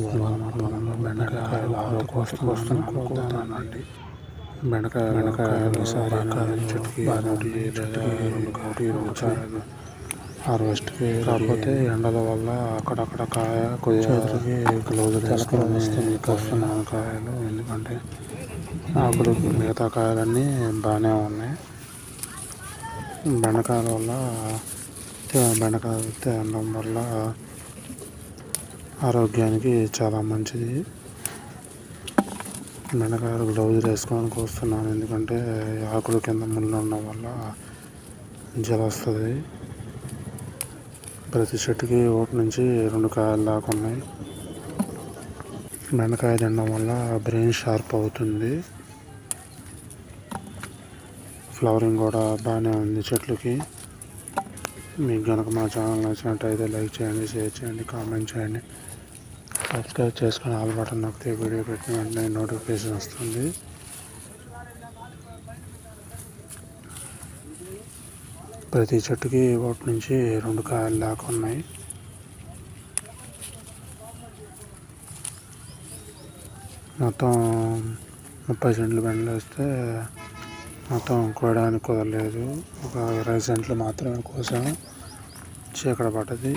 ఇవాళ మా పొలంలో బెండకాయలు ఆరు కోసుకు వస్తున్నానండి బెండకాయ బెండకాయలు ఈసారి కాయలు చెట్టుకి చెట్టుకి రెండు కోటి రెండు కాయలు హార్వెస్ట్కి కాకపోతే ఎండల వల్ల అక్కడక్కడ కాయ కొద్దిగా గ్లౌజ్ వేసుకొని కోస్తున్నాను కాయలు ఎందుకంటే ఆకులు మిగతా కాయలన్నీ బాగానే ఉన్నాయి. బెండకాయల వల్ల బెండకాయ తినడం వల్ల ఆరోగ్యానికి చాలా మంచిది. బెండకాయలు గ్లౌజ్ వేసుకొని కోస్తున్నాను ఎందుకంటే ఆకుల కింద ముళ్ళు ఉండడం వల్ల జల వస్తుంది. ప్రతి చెట్టుకి ఒకటి నుంచి రెండు కాయలు దాకా ఉన్నాయి. బెండకాయ తినడం వల్ల బ్రెయిన్ షార్ప్ అవుతుంది. ఫ్లవరింగ్ కూడా బాగానే ఉంది చెట్లకి. మీకు కనుక మా ఛానల్ నచ్చినట్టయితే లైక్ చేయండి షేర్ చేయండి కామెంట్ చేయండి. సబ్స్క్రైబ్ చేసుకుని ఆల్ బటన్ నొక్కితే వీడియో పెట్టిన వెంటనే నోటిఫికేషన్ వస్తుంది. ప్రతి చెట్టుకి ఒకటి నుంచి రెండు కాయలు దాకా ఉన్నాయి. మొత్తం ముప్పై సెంట్లు బెండలు వస్తే మొత్తం కోయడానికి కుదరలేదు. ఒక ఇరవై సెంట్లు మాత్రమే కోసాము చీకట పడ్డది.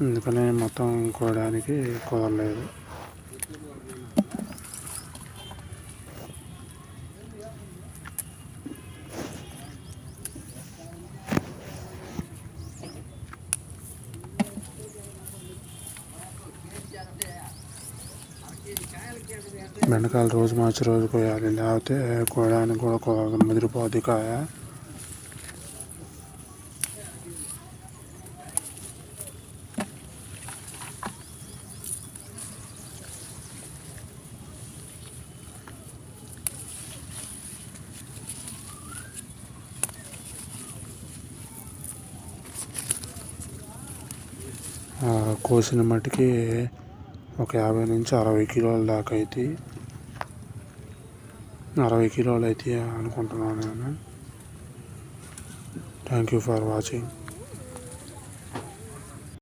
అందుకని మొత్తం కోయడానికి కుదరలేదు. బెండకాయలు రోజు మార్చి రోజు కోయాలి లేకపోతే కోయడానికి కూడా కుదరదు ముదిరిపోద్ది కాయ కోసిన మటుకి ఒక యాభై నుంచి అరవై కిలోల దాకా అయితే అరవై కిలోలు అయితే అనుకుంటున్నాను నేను. Thank you for watching